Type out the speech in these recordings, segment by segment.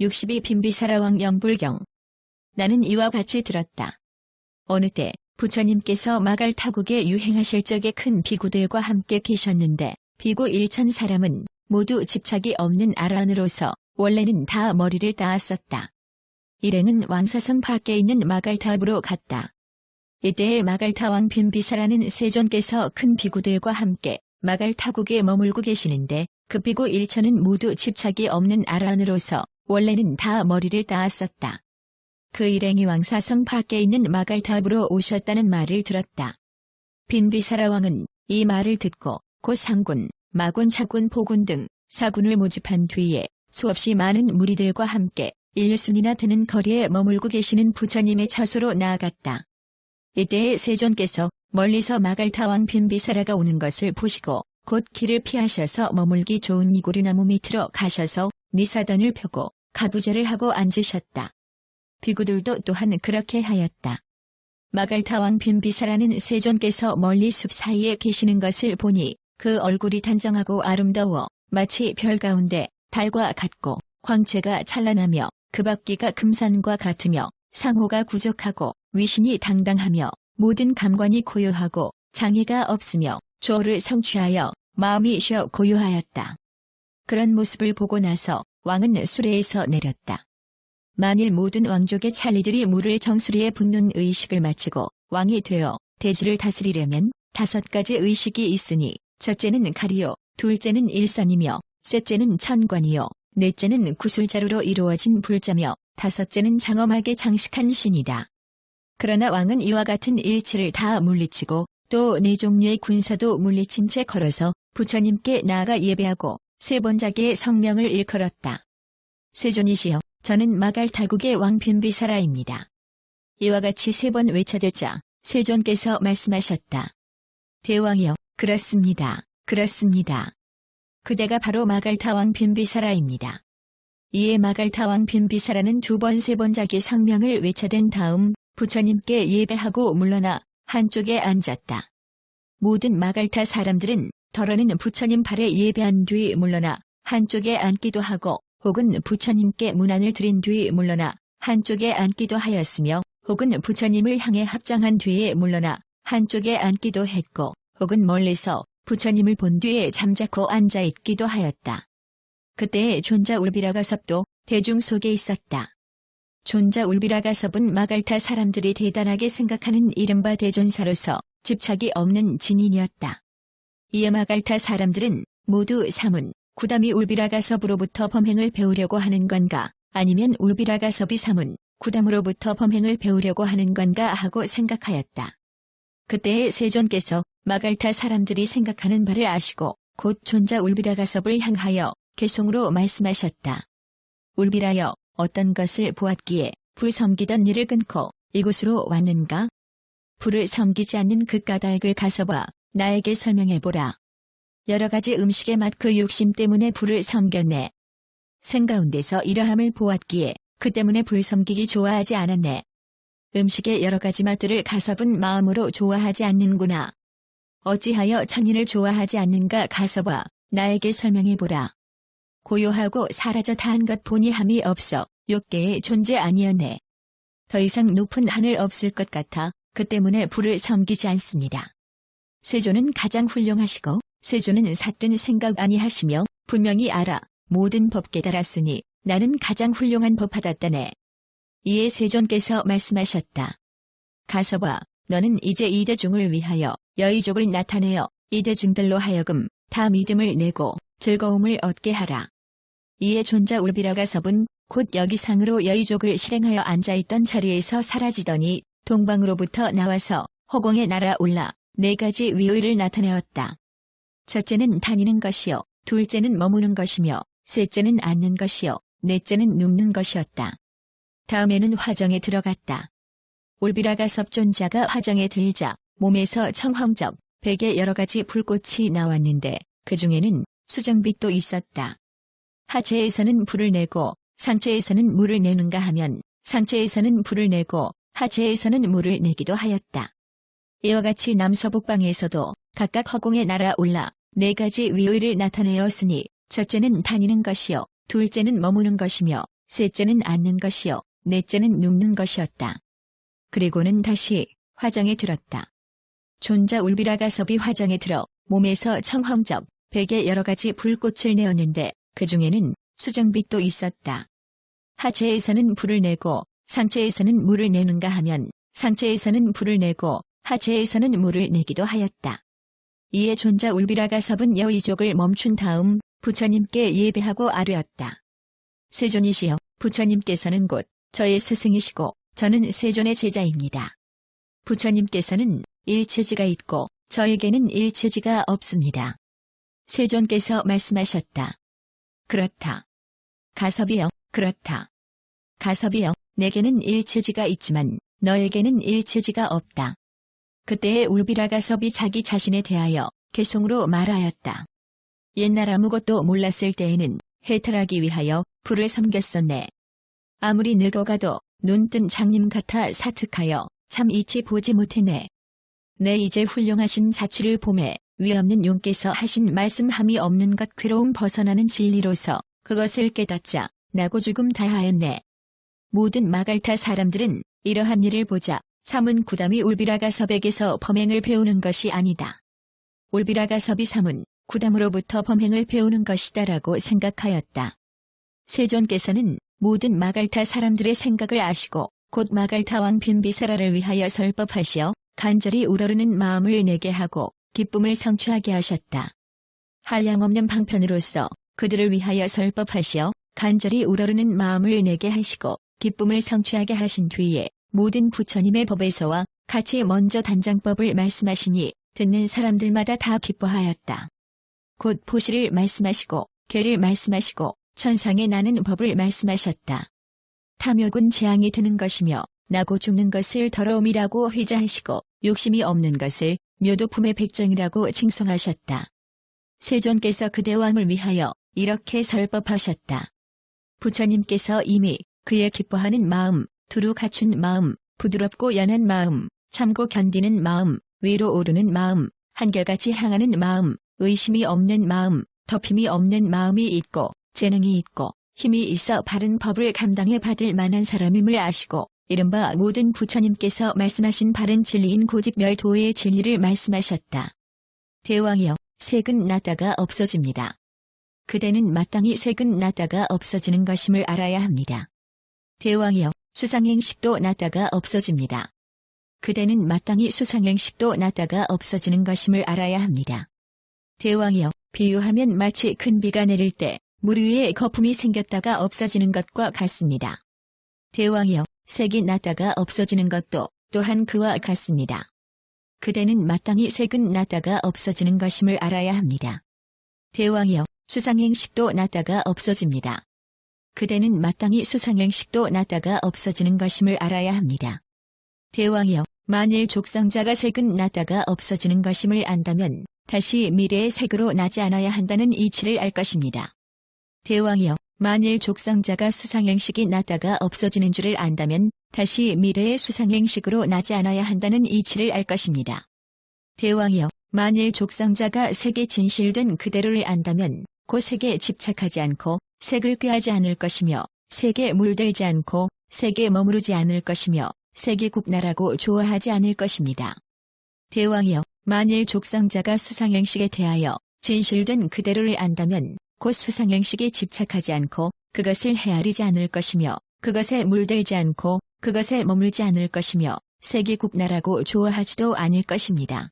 62 빈비사라왕 영불경. 나는 이와 같이 들었다. 어느 때 부처님께서 마갈 타국에 유행하실 적에 큰 비구들과 함께 계셨는데 비구 일천 사람은 모두 집착이 없는 아란으로서 원래는 다 머리를 따았었다. 일행은 왕사성 밖에 있는 마갈타읍으로 갔다. 이때에 마갈타 왕 빈비사라는 세존께서 큰 비구들과 함께 마갈타국에 머물고 계시는데 그 비구 일천은 모두 집착이 없는 아란으로서 원래는 다 머리를 따았었다. 그 일행이 왕사성 밖에 있는 마갈타읍으로 오셨다는 말을 들었다. 빈비사라 왕은 이 말을 듣고 곧 상군, 마군, 차군, 보군 등 사군을 모집한 뒤에 수없이 많은 무리들과 함께 일순이나 되는 거리에 머물고 계시는 부처님의 처소로 나아갔다. 이때에 세존께서 멀리서 마갈타왕 빈비사라가 오는 것을 보시고 곧 길을 피하셔서 머물기 좋은 이고리나무 밑으로 가셔서 니사단을 펴고 가부제를 하고 앉으셨다. 비구들도 또한 그렇게 하였다. 마갈타왕 빈비사라는 세존께서 멀리 숲 사이에 계시는 것을 보니 그 얼굴이 단정하고 아름다워 마치 별 가운데 달과 같고 광채가 찬란하며 그 바퀴가 금산과 같으며 상호가 구족하고 위신이 당당하며 모든 감관이 고요하고 장애가 없으며 조를 성취하여 마음이 쉬어 고요하였다. 그런 모습을 보고 나서 왕은 수레에서 내렸다. 만일 모든 왕족의 찰리들이 물을 정수리에 붓는 의식을 마치고 왕이 되어 대지를 다스리려면 다섯 가지 의식이 있으니 첫째는 가리요, 둘째는 일선이며 셋째는 천관이요, 넷째는 구술자루로 이루어진 불자며 다섯째는 장엄하게 장식한 신이다. 그러나 왕은 이와 같은 일체를 다 물리치고 또 네 종류의 군사도 물리친 채 걸어서 부처님께 나아가 예배하고 세 번자기의 성명을 일컬었다. 세존이시여, 저는 마갈타국의 왕 빈비사라입니다. 이와 같이 세 번 외쳐대자 세존께서 말씀하셨다. 대왕이여, 그렇습니다. 그렇습니다. 그대가 바로 마갈타왕 빈비사라입니다. 이에 마갈타왕 빈비사라는 두 번 세 번 자기 상명을 외쳐댄 다음 부처님께 예배하고 물러나 한쪽에 앉았다. 모든 마갈타 사람들은 덜어는 부처님 발에 예배한 뒤 물러나 한쪽에 앉기도 하고 혹은 부처님께 문안을 드린 뒤 물러나 한쪽에 앉기도 하였으며 혹은 부처님을 향해 합장한 뒤에 물러나 한쪽에 앉기도 했고 혹은 멀리서 부처님을 본 뒤에 잠자코 앉아 있기도 하였다. 그때의 존자 울비라가섭도 대중 속에 있었다. 존자 울비라가섭은 마갈타 사람들이 대단하게 생각하는 이른바 대존사로서 집착이 없는 진인이었다. 이에 마갈타 사람들은 모두 사문, 구담이 울비라가섭으로부터 범행을 배우려고 하는 건가 아니면 울비라가섭이 사문, 구담으로부터 범행을 배우려고 하는 건가 하고 생각하였다. 그때의 세존께서 마갈타 사람들이 생각하는 바를 아시고 곧 존자 울비라가섭을 향하여 개송으로 말씀하셨다. 울비라여 어떤 것을 보았기에 불 섬기던 일을 끊고 이곳으로 왔는가? 불을 섬기지 않는 그 까닭을 가서 봐 나에게 설명해보라. 여러 가지 음식의 맛 그 욕심 때문에 불을 섬겼네. 생가운데서 이러함을 보았기에 그 때문에 불 섬기기 좋아하지 않았네. 음식의 여러 가지 맛들을 가섭은 마음으로 좋아하지 않는구나. 어찌하여 천인을 좋아하지 않는가 가서봐 나에게 설명해보라. 고요하고 사라져 다한 것 보니 함이 없어 욕계에 존재 아니었네. 더 이상 높은 하늘 없을 것 같아 그 때문에 불을 섬기지 않습니다. 세조는 가장 훌륭하시고 세조는 삿된 생각 아니하시며 분명히 알아 모든 법 깨달았으니 나는 가장 훌륭한 법 받았다네. 이에 세존께서 말씀하셨다. 가서 봐, 너는 이제 이대중을 위하여 여의족을 나타내어 이대중들로 하여금 다 믿음을 내고 즐거움을 얻게 하라. 이에 존자 울비라가섭은 곧 여기상으로 여의족을 실행하여 앉아있던 자리에서 사라지더니 동방으로부터 나와서 허공에 날아올라 네 가지 위의를 나타내었다. 첫째는 다니는 것이요, 둘째는 머무는 것이며, 셋째는 앉는 것이요, 넷째는 눕는 것이었다. 다음에는 화정에 들어갔다. 올비라가 섭존자가 화정에 들자 몸에서 청황적, 백의 여러 가지 불꽃이 나왔는데 그 중에는 수정빛도 있었다. 하체에서는 불을 내고 상체에서는 물을 내는가 하면 상체에서는 불을 내고 하체에서는 물을 내기도 하였다. 이와 같이 남서북방에서도 각각 허공에 날아올라 네 가지 위의를 나타내었으니 첫째는 다니는 것이요 둘째는 머무는 것이며 셋째는 앉는 것이요, 넷째는 눕는 것이었다. 그리고는 다시 화정에 들었다. 존자 울비라가섭이 화정에 들어 몸에서 청황적, 베개 여러 가지 불꽃을 내었는데 그 중에는 수정빛도 있었다. 하체에서는 불을 내고 상체에서는 물을 내는가 하면 상체에서는 불을 내고 하체에서는 물을 내기도 하였다. 이에 존자 울비라가 섭은 여의족을 멈춘 다음 부처님께 예배하고 아뢰었다. 세존이시여 부처님께서는 곧 저의 스승이시고 저는 세존의 제자입니다. 부처님께서는 일체지가 있고 저에게는 일체지가 없습니다. 세존께서 말씀하셨다. 그렇다. 가섭이여, 그렇다. 가섭이여, 내게는 일체지가 있지만 너에게는 일체지가 없다. 그때의 울비라 가섭이 자기 자신에 대하여 개송으로 말하였다. 옛날 아무것도 몰랐을 때에는 해탈하기 위하여 불을 섬겼었네. 아무리 늙어가도 눈뜬 장님 같아 사특하여 참 이치 보지 못했네. 내 이제 훌륭하신 자취를 봄에 위없는 용께서 하신 말씀함이 없는 것 괴로움 벗어나는 진리로서 그것을 깨닫자 나고 죽음 다하였네. 모든 마갈타 사람들은 이러한 일을 보자 삼은 구담이 울비라가섭에게서 범행을 배우는 것이 아니다. 울비라가섭이 삼은 구담으로부터 범행을 배우는 것이다라고 생각하였다. 세존께서는 모든 마갈타 사람들의 생각을 아시고 곧 마갈타 왕 빈비사라를 위하여 설법하시어 간절히 우러르는 마음을 내게 하고 기쁨을 성취하게 하셨다. 한량없는 방편으로서 그들을 위하여 설법하시어 간절히 우러르는 마음을 내게 하시고 기쁨을 성취하게 하신 뒤에 모든 부처님의 법에서와 같이 먼저 단장법을 말씀하시니 듣는 사람들마다 다 기뻐하였다. 곧 포시를 말씀하시고 괴를 말씀하시고 천상에 나는 법을 말씀하셨다. 탐욕은 재앙이 되는 것이며 나고 죽는 것을 더러움이라고 회자하시고 욕심이 없는 것을 묘도품의 백정이라고 칭송하셨다. 세존께서 그대 왕을 위하여 이렇게 설법하셨다. 부처님께서 이미 그의 기뻐하는 마음, 두루 갖춘 마음, 부드럽고 연한 마음, 참고 견디는 마음, 위로 오르는 마음, 한결같이 향하는 마음, 의심이 없는 마음, 덮임이 없는 마음이 있고 재능이 있고 힘이 있어 바른 법을 감당해 받을 만한 사람임을 아시고 이른바 모든 부처님께서 말씀하신 바른 진리인 고집멸도의 진리를 말씀하셨다. 대왕이여, 색은 나다가 없어집니다. 그대는 마땅히 색은 나다가 없어지는 것임을 알아야 합니다. 대왕이여, 수상행식도 나다가 없어집니다. 그대는 마땅히 수상행식도 나다가 없어지는 것임을 알아야 합니다. 대왕이여, 비유하면 마치 큰 비가 내릴 때 물 위에 거품이 생겼다가 없어지는 것과 같습니다. 대왕이여, 색이 나다가 없어지는 것도 또한 그와 같습니다. 그대는 마땅히 색은 나다가 없어지는 것임을 알아야 합니다. 대왕이여, 수상행식도 나다가 없어집니다. 그대는 마땅히 수상행식도 나다가 없어지는 것임을 알아야 합니다. 대왕이여, 만일 족상자가 색은 나다가 없어지는 것임을 안다면 다시 미래의 색으로 나지 않아야 한다는 이치를 알 것입니다. 대왕이여, 만일 족상자가 수상행식이 나다가 없어지는 줄을 안다면 다시 미래의 수상행식으로 나지 않아야 한다는 이치를 알 것입니다. 대왕이여, 만일 족상자가 색에 진실된 그대로를 안다면 그 색에 집착하지 않고 색을 꾀하지 않을 것이며 색에 물들지 않고 색에 머무르지 않을 것이며 색이 국나라고 좋아하지 않을 것입니다. 대왕이여, 만일 족상자가 수상행식에 대하여 진실된 그대로를 안다면 곧 수상행식에 집착하지 않고 그것을 헤아리지 않을 것이며 그것에 물들지 않고 그것에 머물지 않을 것이며 색이 국나라고 좋아하지도 않을 것입니다.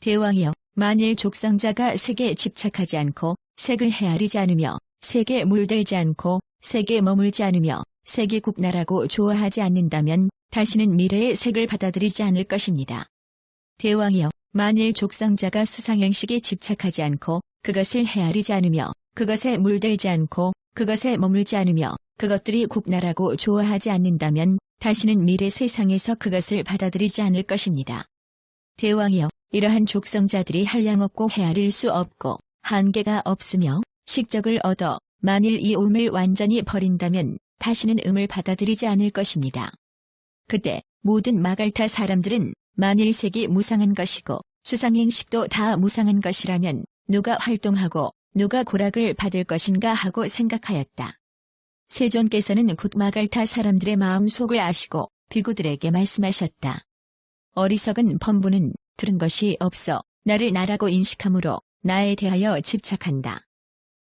대왕이여, 만일 족상자가 색에 집착하지 않고 색을 헤아리지 않으며 색에 물들지 않고 색에 머물지 않으며 색이 국나라고 좋아하지 않는다면 다시는 미래의 색을 받아들이지 않을 것입니다. 대왕이여, 만일 족상자가 수상행식에 집착하지 않고 그것을 헤아리지 않으며 그것에 물들지 않고 그것에 머물지 않으며 그것들이 국나라고 좋아하지 않는다면 다시는 미래 세상에서 그것을 받아들이지 않을 것입니다. 대왕이여, 이러한 족성자들이 한량없고 헤아릴 수 없고 한계가 없으며 식적을 얻어 만일 이 음을 완전히 버린다면 다시는 음을 받아들이지 않을 것입니다. 그때 모든 마갈타 사람들은 만일 색이 무상한 것이고 수상행식도 다 무상한 것이라면 누가 활동하고 누가 고락을 받을 것인가 하고 생각하였다. 세존께서는 곧 마갈타 사람들의 마음 속을 아시고 비구들에게 말씀하셨다. 어리석은 범부는 들은 것이 없어 나를 나라고 인식하므로 나에 대하여 집착한다.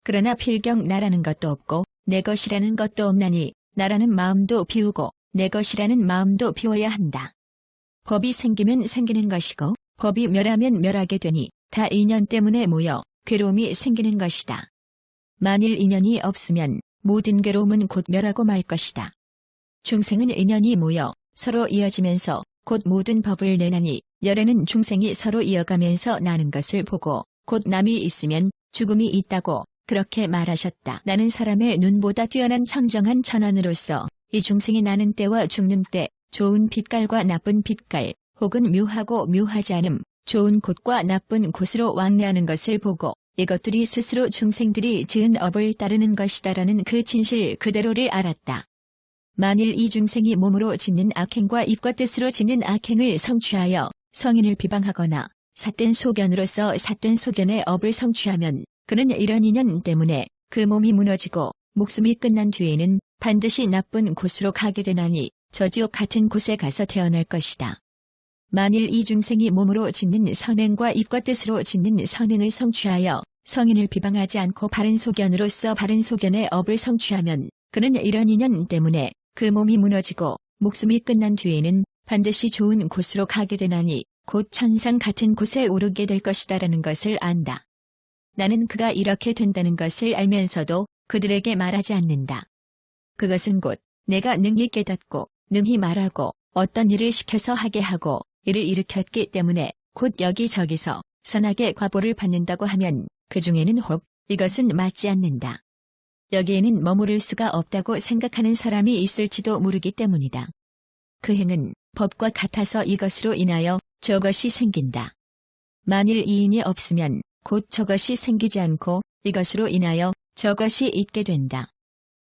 그러나 필경 나라는 것도 없고 내 것이라는 것도 없나니 나라는 마음도 비우고 내 것이라는 마음도 비워야 한다. 법이 생기면 생기는 것이고 법이 멸하면 멸하게 되니 다 인연 때문에 모여 괴로움이 생기는 것이다. 만일 인연이 없으면 모든 괴로움은 곧 멸하고 말 것이다. 중생은 인연이 모여 서로 이어지면서 곧 모든 법을 내나니 열에는 중생이 서로 이어가면서 나는 것을 보고 곧 남이 있으면 죽음이 있다고 그렇게 말하셨다. 나는 사람의 눈보다 뛰어난 청정한 천안으로서 이 중생이 나는 때와 죽는 때 좋은 빛깔과 나쁜 빛깔 혹은 묘하고 묘하지 않음 좋은 곳과 나쁜 곳으로 왕래하는 것을 보고 이것들이 스스로 중생들이 지은 업을 따르는 것이다라는 그 진실 그대로를 알았다. 만일 이 중생이 몸으로 짓는 악행과 입과 뜻으로 짓는 악행을 성취하여 성인을 비방하거나 삿된 소견으로서 삿된 소견의 업을 성취하면 그는 이런 인연 때문에 그 몸이 무너지고 목숨이 끝난 뒤에는 반드시 나쁜 곳으로 가게 되나니 저 지옥 같은 곳에 가서 태어날 것이다. 만일 이 중생이 몸으로 짓는 선행과 입과 뜻으로 짓는 선행을 성취하여 성인을 비방하지 않고 바른 소견으로서 바른 소견의 업을 성취하면 그는 이런 인연 때문에 그 몸이 무너지고 목숨이 끝난 뒤에는 반드시 좋은 곳으로 가게 되나니 곧 천상 같은 곳에 오르게 될 것이다라는 것을 안다. 나는 그가 이렇게 된다는 것을 알면서도 그들에게 말하지 않는다. 그것은 곧 내가 능히 깨닫고 능히 말하고 어떤 일을 시켜서 하게 하고 이를 일으켰기 때문에 곧 여기저기서 선하게 과보를 받는다고 하면 그 중에는 혹 이것은 맞지 않는다. 여기에는 머무를 수가 없다고 생각하는 사람이 있을지도 모르기 때문이다. 그 행은 법과 같아서 이것으로 인하여 저것이 생긴다. 만일 이인이 없으면 곧 저것이 생기지 않고 이것으로 인하여 저것이 있게 된다.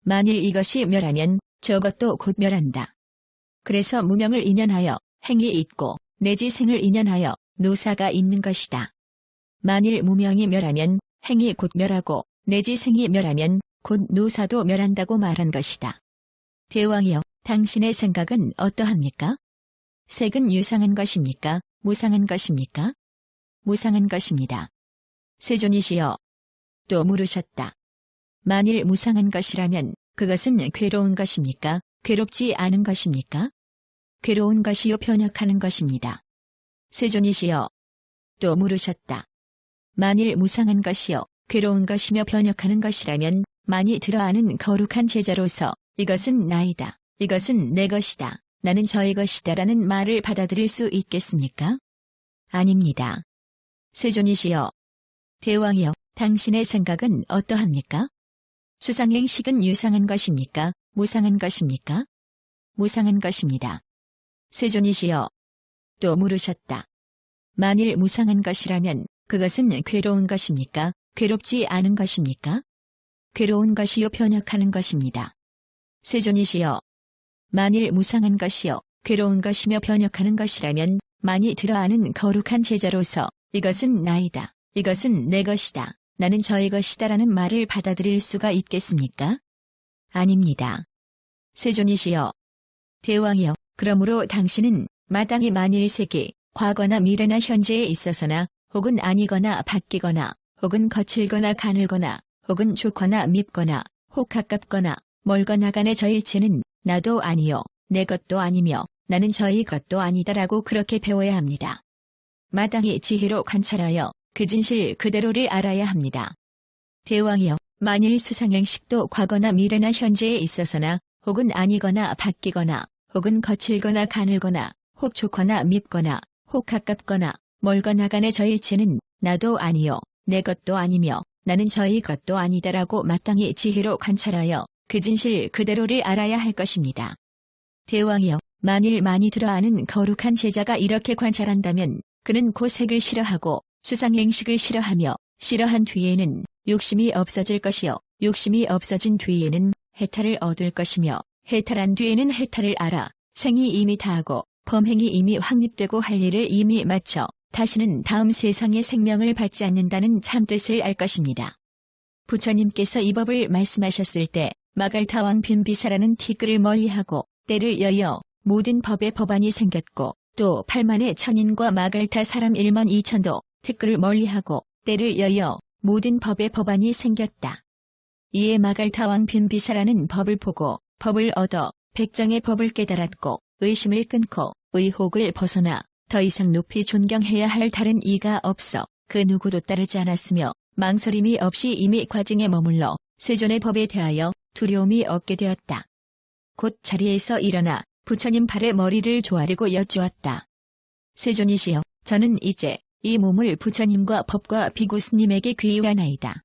만일 이것이 멸하면 저것도 곧 멸한다. 그래서 무명을 인연하여 행이 있고 내지 생을 인연하여 노사가 있는 것이다. 만일 무명이 멸하면 행이 곧 멸하고 내지 생이 멸하면 곧 노사도 멸한다고 말한 것이다. 대왕이여, 당신의 생각은 어떠합니까? 색은 유상한 것입니까? 무상한 것입니까? 무상한 것입니다. 세존이시여. 또 물으셨다. 만일 무상한 것이라면 그것은 괴로운 것입니까? 괴롭지 않은 것입니까? 괴로운 것이요 변혁하는 것입니다. 세존이시여. 또 물으셨다. 만일 무상한 것이요 괴로운 것이며 변혁하는 것이라면 많이 들어아는 거룩한 제자로서 이것은 나이다. 이것은 내 것이다. 나는 저의 것이다 라는 말을 받아들일 수 있겠습니까? 아닙니다. 세존이시여. 대왕이여, 당신의 생각은 어떠합니까? 수상행식은 유상한 것입니까? 무상한 것입니까? 무상한 것입니다. 세존이시여. 또 물으셨다. 만일 무상한 것이라면 그것은 괴로운 것입니까? 괴롭지 않은 것입니까? 괴로운 것이요 변혁하는 것입니다. 세존이시여. 만일 무상한 것이요 괴로운 것이며 변혁하는 것이라면 많이 들어아는 거룩한 제자로서 이것은 나이다. 이것은 내 것이다. 나는 저의 것이다라는 말을 받아들일 수가 있겠습니까? 아닙니다. 세존이시여. 대왕이여. 그러므로 당신은 마땅히 만일 세계, 과거나 미래나 현재에 있어서나 혹은 아니거나 바뀌거나 혹은 거칠거나 가늘거나 혹은 좋거나 밉거나 혹 가깝거나 멀거나 간의 저 일체는 나도 아니요 내 것도 아니며 나는 저희 것도 아니다라고 그렇게 배워야 합니다. 마땅히 지혜로 관찰하여 그 진실 그대로를 알아야 합니다. 대왕이여 만일 수상행식도 과거나 미래나 현재에 있어서나 혹은 아니거나 바뀌거나 혹은 거칠거나 가늘거나 혹 좋거나 밉거나 혹 가깝거나 멀거나 간의 저 일체는 나도 아니요 내 것도 아니며 나는 저희 것도 아니다라고 마땅히 지혜로 관찰하여 그 진실 그대로를 알아야 할 것입니다. 대왕이여 만일 많이 들어아는 거룩한 제자가 이렇게 관찰한다면 그는 고색을 싫어하고 수상행식을 싫어하며 싫어한 뒤에는 욕심이 없어질 것이요 욕심이 없어진 뒤에는 해탈을 얻을 것이며 해탈한 뒤에는 해탈을 알아 생이 이미 다하고 범행이 이미 확립되고 할 일을 이미 마쳐 다시는 다음 세상의 생명을 받지 않는다는 참뜻을 알 것입니다. 부처님께서 이 법을 말씀하셨을 때 마갈타 왕 빈비사라는 티끌을 멀리하고 때를 여여 모든 법의 법안이 생겼고 또 8만의 천인과 마갈타 사람 1만 2천도 티끌을 멀리하고 때를 여여 모든 법의 법안이 생겼다. 이에 마갈타 왕 빈비사라는 법을 보고 법을 얻어 백정의 법을 깨달았고 의심을 끊고 의혹을 벗어나 더 이상 높이 존경해야 할 다른 이가 없어 그 누구도 따르지 않았으며 망설임이 없이 이미 과정에 머물러 세존의 법에 대하여 두려움이 없게 되었다. 곧 자리에서 일어나 부처님 발에 머리를 조아리고 여쭈었다. 세존이시여, 저는 이제 이 몸을 부처님과 법과 비구스님에게 귀의하나이다.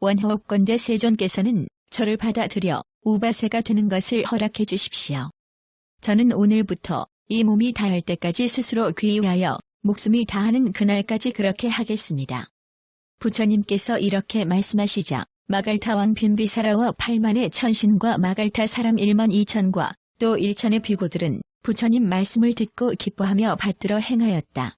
원하옵건대 세존께서는 저를 받아들여 우바세가 되는 것을 허락해 주십시오. 저는 오늘부터 이 몸이 다할 때까지 스스로 귀의하여 목숨이 다하는 그날까지 그렇게 하겠습니다. 부처님께서 이렇게 말씀하시자 마갈타 왕 빈비사라와 8만의 천신과 마갈타 사람 1만 2천과 또 1천의 비고들은 부처님 말씀을 듣고 기뻐하며 받들어 행하였다.